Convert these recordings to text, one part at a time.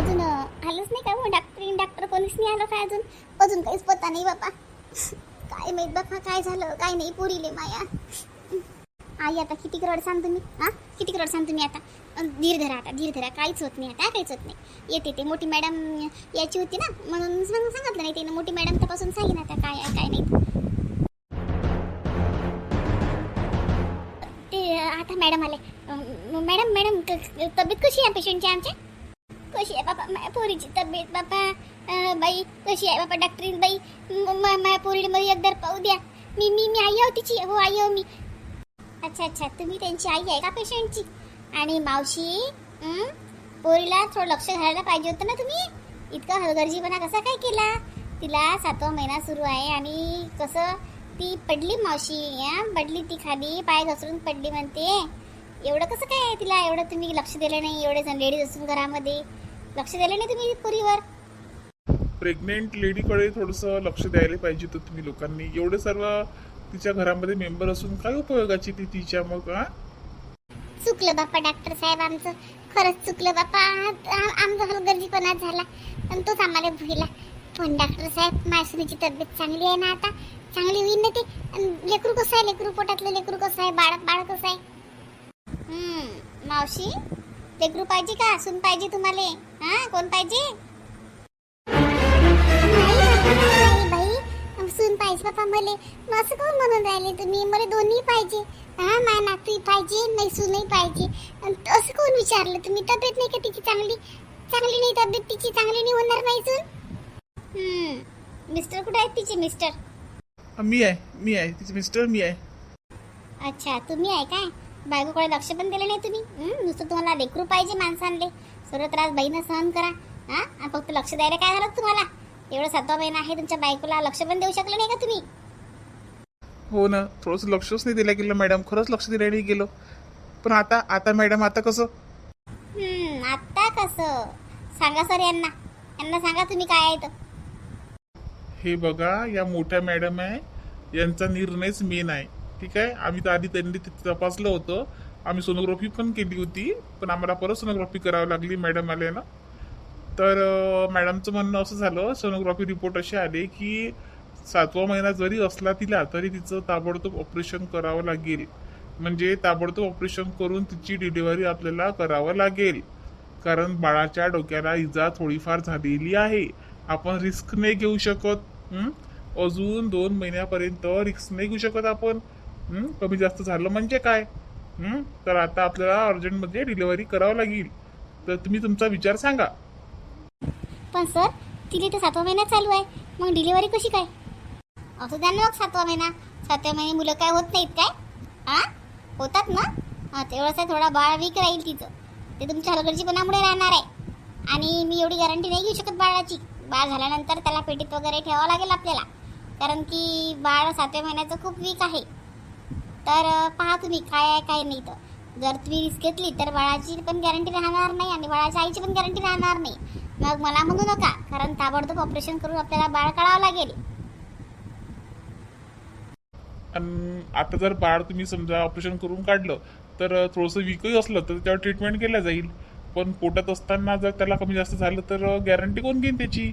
अजून आलंच नाही का मग डॉक्टर डॉक्टर कोणीच नाही आलं काय अजून? अजून काहीच पत्ता नाही बापा. काय माहीत बापा काय झालं? काय नाही पुरीले माया. आई आता किती रड सांग तुम्ही हा? किती रड सांग तुम्ही आता? धीर धरा आता धीर धरा काहीच होत नाही आता काहीच होत नाही. येते ते मोठी मॅडम याची होती ना म्हणून सांग सांगितलं नाही तिने. मोठी मॅडम तपासून सांगेन आता काय आहे काय नाही. ते आता मॅडम आले. मॅडम मॅडम क- तब्येत कशी आहे पेशंटची आमच्या कशी पोरीची तब्येत बाबा बाई कशी आहे बापा डॉक्टरीन बाई माया पोरीमध्ये माझ्या एकदा पाहू द्या. मी मी मी आई आहो तिची. हो आई आहो मी. अच्छा अच्छा. तुम्ही त्यांची आई आहे का पेशंटची आणि मावशी पोरीला थोडं लक्ष घालायला पाहिजे होतं ना तुम्ही? इतका हलगर्जीपणा कसा काय केला? तिला सातवा महिना सुरू आहे आणि कसं ती पडली मावशी या पडली ती खाली पाय घसरून पडली म्हणते. एवढं कसं काय तिला? एवढं तुम्ही लक्ष दिलं नाही. एवढे जण लेडीज असून घरामध्ये. लक्ष दिलं नाही तुम्ही पोरीवर? प्रेग्नेंट लेडीकडे थोडंसं लक्ष द्यायला पाहिजे होतं तुम्ही लोकांनी. एवढे सर्व तिच्या घरामध्ये मेंबर असून काय उपयोगाची ती तिच्या मग हा? चुकलं बाप्पा डॉक्टर साहेब आमचं. खरंच चुकलं बाप्पा आमचा हलगर्जीपणा झाला. आणि तोच आम्हाला भुईला पण डॉक्टर साहेब मासुनीची तब्येत चांगली आहे ना आता? चांगली होईल ना ते? लेकरू कसं आहे? लेकरू पोटातलं लेकरू कसं आहे? बाळ बाळ कसं आहे? मावशी? लेकरू पाहिजे का? सून पाहिजे तुम्हाला? हा? कोण पाहिजे? नाही बाई सून पाहिजे बापा मले. असं कोण म्हणून राहिले तुम्ही? मला दोन्ही पाहिजे. हा मा नातू पाहिजे नाही सूनही पाहिजे. असं कोण विचारलं तुम्ही? तब्येत नाही का तिची चांगली? चांगली नाही तब्येत तिची? चांगली नाही होणार नाही सून? मिस्टर कुठे आहेत तिचे मिस्टर? मी आहे मी आहे. तिचे मिस्टर मी आहे. अच्छा तुम्ही आहे काय? बायकोकडे लक्ष पण दिलं नाही तुम्ही? नुसतं तुम्हाला लेकरू पाहिजे माणसांले. सर्व त्रास बाईनं सहन करा. हा? फक्त लक्ष द्यायला काय झालं तुम्हाला? एवढं सातवा महिना आहे तुमच्या बायकोला लक्ष पण देऊ शकलं नाही का तुम्ही? हो ना थोडंसं लक्षच नाही दिलं गेलं मॅडम. खरंच लक्ष दिलं नाही गेलं. पण आता आता मॅडम आता कसं? हम्म आता कसं? सांगा सर यांना. यांना सांगा तुम्ही काय आहे तर हे बघा या मोठ्या मॅडम आहे. यांचा निर्णयच मेन आहे. ठीक आहे? आम्ही तर आधी त्यांनी तिथे तपासलं होतं. आम्ही सोनोग्राफी पण केली होती पण आम्हाला परत सोनोग्राफी करावी लागली. मॅडम आल्यानं तर मॅडमचं म्हणणं असं झालं सोनोग्राफी रिपोर्ट असे आले की सातवा महिना जरी असला तिला तरी तिचं ताबडतोब ऑपरेशन करावं लागेल. म्हणजे ताबडतोब ऑपरेशन करून तिची डिलिव्हरी आपल्याला करावं लागेल. कारण बाळाच्या डोक्याला इजा थोडीफार झालेली आहे. आपण रिस्क नाही घेऊ शकत अजून दोन महिन्यापर्यंत रिस्क नाही घेऊ शकत आपण. कमी जास्त झालं म्हणजे काय? तर आता आपल्याला अर्जंटमध्ये डिलिव्हरी करावं लागेल. तर तुम्ही तुमचा विचार सांगा. पण सर तिथे तर सातवा महिना चालू आहे. मग डिलिव्हरी कशी काय? असं द्या ना मग सातवा महिना. सातव्या महिने मुलं काय होत नाहीत काय? हा होतात ना? हां तेवढंच आहे थोडा बाळ वीक राहील तिचं. ते तुमच्या हलगर्जीपणामुळे राहणार आहे. आणि मी एवढी गॅरंटी नाही घेऊ शकत बाळाची. बाळ झाल्यानंतर त्याला पेटीत वगैरे ठेवावं लागेल आपल्याला. कारण की बाळ सातव्या महिन्याचं खूप वीक आहे. तर पहा तुम्ही काय आहे काय नाही तर. जर तुम्ही रिस्क घेतली तर बाळाची पण गॅरंटी राहणार नाही आणि बाळाच्या आईची पण गॅरंटी राहणार नाही. मग मला म्हणू नका कारण ताबडतोब ऑपरेशन करून आपल्याला बाळ काढावं लागेल. आणि आता जर बाळ तुम्ही समजा ऑपरेशन करून काढलं तर थोडंसं वीकही असलं तर त्यावर ट्रीटमेंट केल्या जाईल. पण पोटात असताना जर त्याला कमी जास्त झालं तर गॅरंटी कोण घेईन त्याची?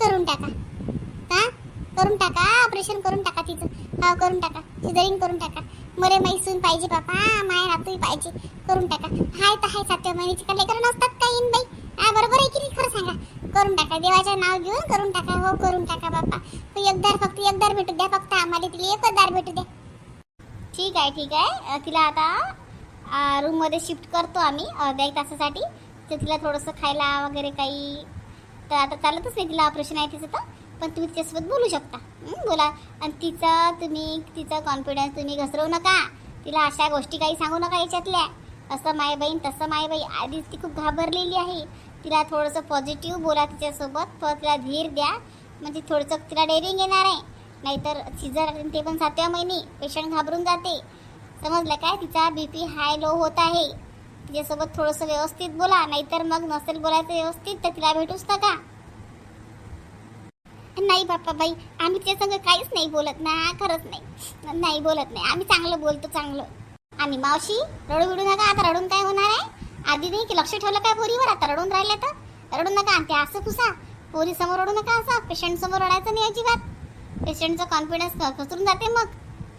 करून टाका. करून टाका ऑपरेशन करून टाका तिचं. हा करून टाका. सिझरिंग करून टाका. मरे मैसून पाहिजे बापा. माय नातूही पाहिजे. करून टाका. हाय तर हाय सातव्या महिन्याची का लेकरं नसतात का येईन बाई? हा बरोबर आहे की नाही? खरं सांगा. करून टाका. देवाचं नाव घेऊन करून टाका. हो करून टाका बापा. तू एकदार फक्त एकदार भेटू द्या. फक्त आम्हाला तिला एकच दार भेटू द्या. ठीक आहे ठीक आहे. तिला आता रूममध्ये शिफ्ट करतो आम्ही अर्ध्या एक तासासाठी. तर तिला थोडंसं खायला वगैरे काही तर आता चालतच नाही तिला ऑपरेशन आहे तिचं तर. पण तुम्ही तिच्यासोबत बोलू शकता. बोला. आणि तिचा तुम्ही तिचा कॉन्फिडन्स तुम्ही घसरवू नका. तिला अशा गोष्टी काही सांगू नका याच्यातल्या. असं माय बहीण तसं माय बाई आधीच ती खूप घाबरलेली आहे. तिला थोडंसं पॉझिटिव्ह बोला तिच्यासोबत. प- तिला धीर द्या. म्हणजे थोडंसं तिला डेअरिंग येणार आहे. नाहीतर सिझर ते पण सातव्या महिने. पेशंट घाबरून जाते. समजलं काय? तिचा बी पी हाय लो होत आहे. तिच्यासोबत थोडंसं व्यवस्थित बोला. नाहीतर मग नसेल बोलायचं व्यवस्थित तर तिला भेटूच नका. नाही बाप्पा बाई आम्ही त्या संग काहीच नाही बोलत ना खरंच नाही. नाही बोलत नाही. आम्ही चांगलं बोलतो चांगलं. आम्ही मावशी रडू बिडू नका आता रडून काय होणार आहे? आधी नाही की लक्ष ठेवलं काय पोरीवर? आता रडून राहिल्या तर. रडू नका आणि ते असं कुसा पोरी समोर रडू नका असं. पेशंट समोर रडायचं नाही अजिबात. पेशंटचा कॉन्फिडन्स घसरून जाते मग.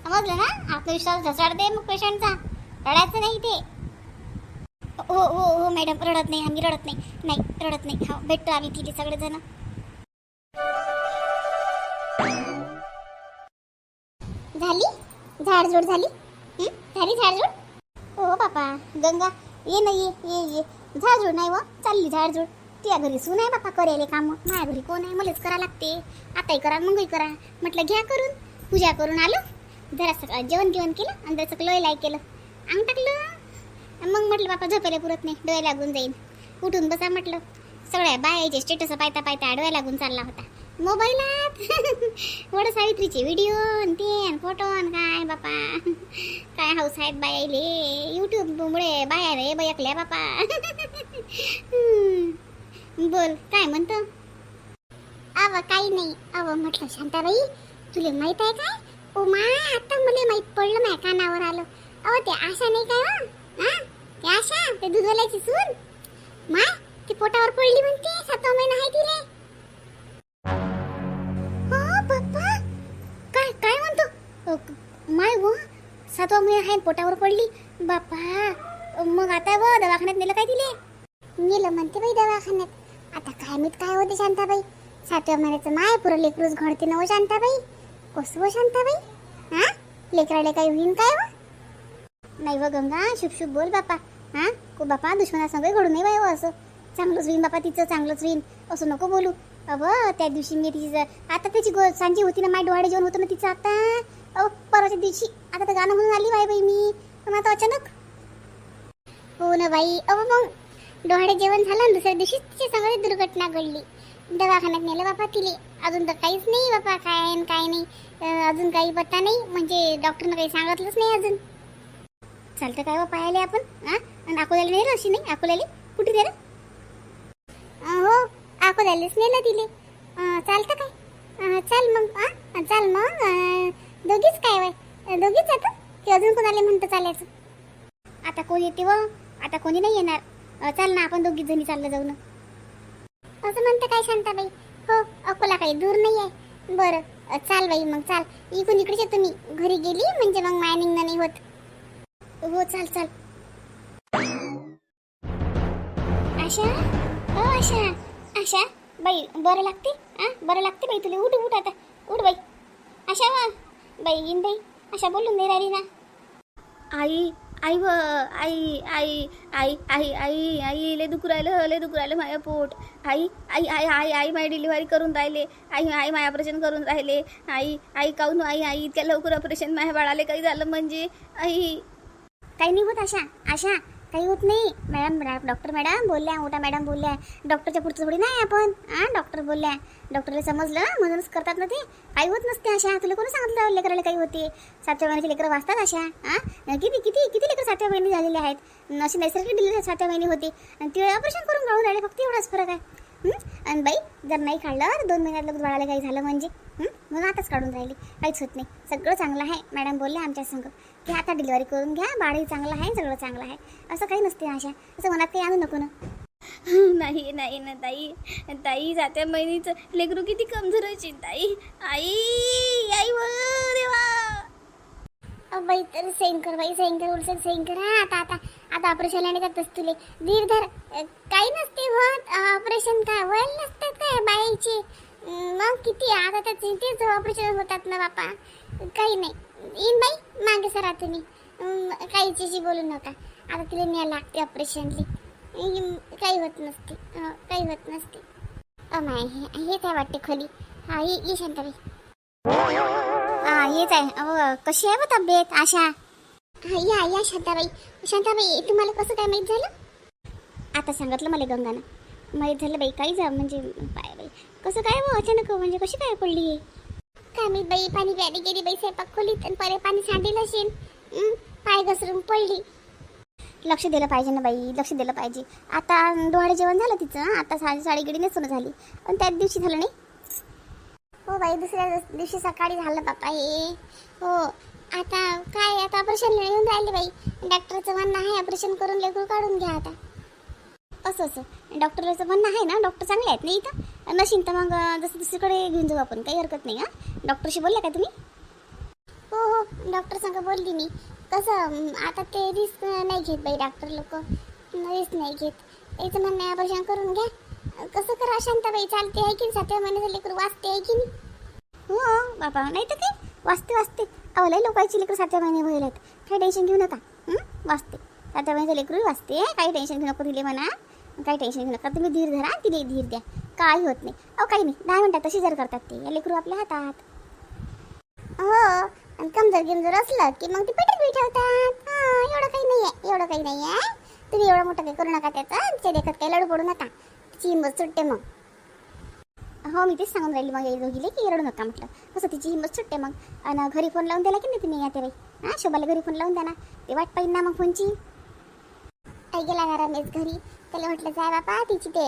समजलं ना? आत्मविश्वास ढसाडते मग पेशंटचा. रडायचं नाही ते. हो हो हो मॅडम रडत नाही. आम्ही रडत नाही. नाही रडत नाही. हा भेटतो आम्ही तिथे सगळेजण. झाली? झाडझूड झाली? झाली झाडझूड? हो, हो बापा. गंगा. ये ना ये ये ये. झाडझूड नाही व. चालली झाडझूड. तुझ्या घरी सून आहे बापा करायले काम. माझ्या घरी कोण आहे? मलाच करा लागते. आताही करा मगही करा. म्हटलं घ्या करून. पूजा करून आलो. जरा जेवण जेवण केलं आणि जरासं लोय लाय केलं. अंग टाकलं. मग म्हटलं बापा झोपायला पुरत नाही. डोळे लागून जाईन. उठून बसा म्हटलं. सगळ्या बायाचे स्टेटस पायता पायता डोळे लागून चालला होता. मोबाईलात वड सावित्रीचे व्हिडिओ ते फोटो काय बापा. काय हाऊस आहेत बायाले युट्यूबमुळे बाया रे बयकल्या बापा. बोल काय म्हणतो? अव काही नाही. अव म्हटलं शांताबाई तुला माहीत आहे काय? ओ मा आता मला माहीत पडलं माझ्या कानावर आलं. अव ते आशा नाही काय हो? हा? ते आशा? ते दुधवाल्याची सून? मा ती पोटावर पडली म्हणते सातवा महिना आहे तिले. माय व सातवा महिना आहे पोटावर पडली. बाप्पा मग आता व दवाखान्यात नेलं काय दिले नेलं म्हणते बाई दवाखान्यात. आता काय मीत काय होते शांताबाई. सातव्या महिन्याचं माय पुरं लेकरूच घडते ना हो शांताबाई. कसं हो शांताबाई? हा? लेकराला काही होईन काय व? नाही व गंगा शुभ शुभ बोल बापा हा? को बापा दुश्मनासंग घडू नये बाई व असं. चांगलंच होईन बापा तिचं चांगलंच होईन. असं नको बोलू. अव त्या दिवशी मी तिची आता त्याची गो सांजी होती ना माय डोहाडे जेवण होतं ना तिचं आता. अहो परवाच्या दिवशी. आता तर गाणं म्हणून आली बाई बाई मी. पण आता अचानक. हो ना बाई. अहो मग डोहाडे जेवण झालं आणि दुसऱ्या दिवशी तिची सगळी दुर्घटना घडली. दवाखान्यात नेलं बापा तिले. अजून तर काहीच नाही बापा. काय आहे आणि काय नाही. अजून काही पत्ता नाही. म्हणजे डॉक्टरनं काही सांगितलंच नाही अजून. चालतं काय हो बापा आले आपण? हां आणि अकोल्याला नेलं अशी नाही? अकोल्याला? कुठे नेलं? हो. अकोल्यालाच नेलं तिले. चालतं काय? चाल मग. हां चाल मग. दोघीच काय वय दोघीच आता की अजून कोणाला म्हणतं चालायचं? आता कोण येते व? आता कोणी नाही येणार. चाल ना आपण दोघीच जणी चाललं जाऊ ना असं म्हणतं काय शांताबाई? हो अकोला काही दूर नाही आहे. बरं चाल बाई मग चाल. इकडून इकडेच तुम्ही. मी घरी गेली म्हणजे मग माया निघणं नाही होत. हो चाल चाल. आशा? हो आशा. आशा बाई बरं लागते? हां बरं लागते बाई तुला. उठ उठ आता. उठ बाई. आशा वा. बाई बाई आशा बोलून नाही राहिली ना आई आई व आई आई आई आई आई आई लय दुखू राहिलं लय दुखू राहिलं माझ्या पोट आई आई आई आई आई माझी डिलिव्हरी करून राहिले आई आई माझ्या ऑपरेशन करून राहिले आई आई काऊन आई आई इतक्या लवकर ऑपरेशन माझ्या बाळाले काही झालं म्हणजे आई काही नाही होत आशा आशा काही होत नाही. मॅडम डॉक्टर मॅडम बोलल्या उठा मॅडम बोलल्या डॉक्टरच्या पुढचं थोडी नाही आपण. हा डॉक्टर बोलल्या डॉक्टरला समजलं म्हणूनच करतात ना ते. काही होत नसते अशा. तुला कोणी सांगितलं लेकराला काही होते? सातव्या महिन्याचे लेकरं वाचतात अशा. हा किती किती किती लेकरं सातव्या महिने झालेले आहेत? अशी नैसर्गिक डिलिव्हरी सातव्या महिने होती. आणि ते ऑपरेशन करून गाळून राहिले. फक्त एवढाच फरक आहे. आणि बाई जर नाही काढलं तर दोन महिन्यात लगेच बाळाला काही झालं म्हणजे? म्हणून आताच काढून राहिली. काहीच होत नाही. सगळं चांगलं आहे. मॅडम बोलले आमच्या संग. की आता डिलिव्हरी करून घ्या. बाळही चांगलं आहे सगळं चांगलं आहे. असं काही नसते आशा. असं मनात काही आणू नको ना. नाही नाही ना ताई. ताई जात्या महिनीचं लेकरू किती कमजोर आहे ताई आई आई व देवा. बाई तर सेन कर बाई सेन कर उलसर सेन कर हा आता आता आता ऑपरेशन आणि करतस तुले. वीरधर काही नसते होत. ऑपरेशन काय वय नसतात काय बाईचे? मग किती? आता तर तेच ऑपरेशन होतात ना बापा. काही नाही. येईन बाई मागे सरा तुम्ही. काहीच्याशी बोलू नका. आता तिला न्या लागते ऑपरेशनली काही होत नसते. काही होत नसते. अमाय हे हे काय वाटते खोली? हा ये ये शांताबाई. हा येत आहे अहो कशी आहे बा तब्येत आशा हा, या या शांताबाई शांताबाई तुम्हाला कसं काय माहीत झालं आता सांगितलं मला गंगानं माहीत झालं बाई काही जा म्हणजे पाय बाई कसं काय हो अचानक म्हणजे कशी काय पडली हे काय माहीत बाई पाणी प्यायला गेली बाई स्वयंपाक खोलीत आणि परे पाणी सांडेल असेल पाय घसरून पडली लक्ष दिलं पाहिजे ना बाई लक्ष दिलं पाहिजे आता डोहाळे जेवण झालं तिचं आता साडी साडी गेडी नेसून झाली पण त्याच दिवशी झालं नाही हो बाई दुसऱ्या दिवशी सकाळी झालं बापा हे. हो आता काय आता ऑपरेशन येऊन राहिले बाई. डॉक्टरचं म्हणणं आहे ऑपरेशन करून लेकरू काढून घ्या आता. असं असं. डॉक्टरचं म्हणणं आहे ना डॉक्टर चांगले आहेत ना इथं? नशीन तर मग जसं दुसरीकडे घेऊन जाऊ आपण काही हरकत नाही हां? डॉक्टरशी बोलला का तुम्ही? हो हो. डॉक्टर सांगा बोलली मी. कसं आता ते रिस्क नाही घेत बाई डॉक्टर लोक. रिस्क नाही घेत. त्याचं म्हणणं आहे ऑपरेशन करून घ्या. कसं करा शांताबाई? चालते आहे की सातव्या महिन्याचं लेकरू वाचते आहे की नाही? हो बाबा नाही तर काय? वाचते वाचते. अहो लय लोकांची लेकरं सातव्या महिने भरले आहेत. काही टेन्शन घेऊ नका. वाचते. सातव्या महिन्याचं लेकरू वाचते काही टेन्शन घेऊ नको तिले म्हणा. काही टेन्शन घेऊ नका. तुम्ही धीर धरा तिने धीर द्या. काही होत नाही. अहो काही नाही. दहा मिनटात तशी जर करतात ते. या लेकरू आपल्या हातात. हो आणि कमजोर गिमजोर असलं की मग ते पेटीत बी ठेवतात. एवढं काही नाही आहे एवढं काही नाही आहे तुम्ही एवढं मोठं काही करू नका त्याचं. तिच्या देखत काही लडू पडू नका. हिंमत सुटते मग. हो मी तेच सांगून राहिली मग या दोघीले की रडू नका म्हटलं. कसं तिची हिंमत सुटते मग. आणि घरी फोन लावून दिला की नाही तुम्ही या बाई? हां शोभाला घरी फोन लावून द्या ना. ते वाट पाहिजे ना मग फोनची. आई गेला ना रमेश घरी. त्याला म्हटलं जाय बापा तिची ते.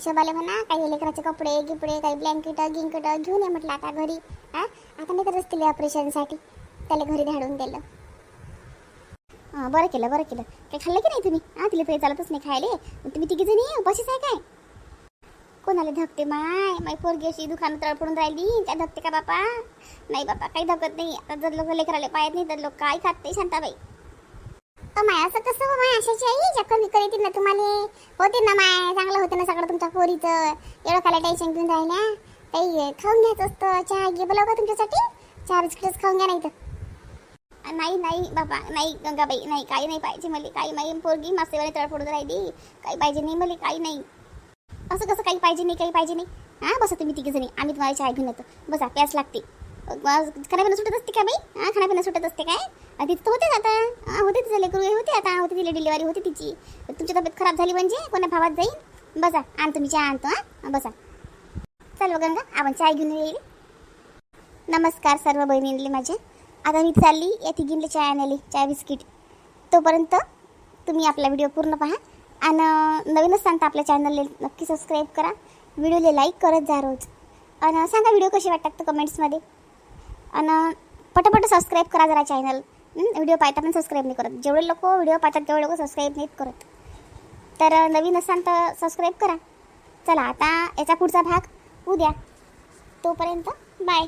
शोभाला म्हणा काही लेकराचे कपडे गिपडे काही ब्लँकेट गिंकट घेऊन ये म्हटलं आता घरी. हां आता नाही करत तिला ऑपरेशनसाठी त्याला घरी धाडून दिलं. बरं केलं बरं केलं. काही खाल्लं की नाही तुम्ही? हां तिला काही चालतच नाही खायले. तुम्ही तिघी जणी उपाशीच आहे काय? कोणाला धकते माय? माय पोरगी अशी दुकानात तळपडून राहिली. त्या धकते का बापा? नाही बापा काही धकत नाही. आता जर लोक लेकराले पाहत नाही तर लोक काय खात नाही शांताबाई माय असं कसं हो माय? अशाची आई चक्कर बिक्कर येतील ना तुम्हाला? होते ना माय चांगलं होते ना सगळं तुमच्या पोरीचं. एवढं खायला टेन्शन घेऊन राहिल्या. काही खाऊन घ्यायचं असतं. चहा घे बोलाव का तुमच्यासाठी? चहा बिस्किटच खाऊन घ्या नाही तर नाही नाही बाबा नाही गंगाबाई नाही काही नाही पाहिजे मला. काही नाही पोरगी मासेवाने तळपडून राहिली. काही पाहिजे नाही मला काही नाही. असं कसं काही पाहिजे नाही काही पाहिजे नाही. हां बसा तुम्ही तिघी जणी. आम्ही तुम्हाला चहा घेऊन येतो. बसा प्यास लागते. खाण्यापिणं सुटत असते का बाई? हां खाण्यापिणं सुटत असते काय? तिथं तर होतेच आता. हां होते तिचं लेकरू होते आता होते तिला डिलिव्हरी होती तिची. तुमची तब्येत खराब झाली म्हणजे कोणा भावात जाईल बसा आण तुम्ही चहा आणतो हां? बसा. चल गंगा आपण चहा घेऊन येईल. नमस्कार सर्व बहिणींनी माझ्या आता मी चालली या तिघींले चहा आणायला चहा बिस्किट. तोपर्यंत तुम्ही आपला व्हिडिओ पूर्ण पहा. आणि नवीनच सांगता आपल्या चॅनलला नक्की सबस्क्राईब करा. व्हिडिओला लाईक करत जा रोज. आणि सांगा व्हिडिओ कसे वाटतात तर कमेंट्समध्ये आणि पटापट सबस्क्राईब करा जरा चॅनल व्हिडिओ पाहता पण सबस्क्राईब नाही करत. जेवढे लोक व्हिडिओ पाहतात तेवढे लोक सबस्क्राईब नाहीत करत. तर नवीन असाल तर सबस्क्राईब करा. चला आता याचा पुढचा भाग. उद्या. तोपर्यंत बाय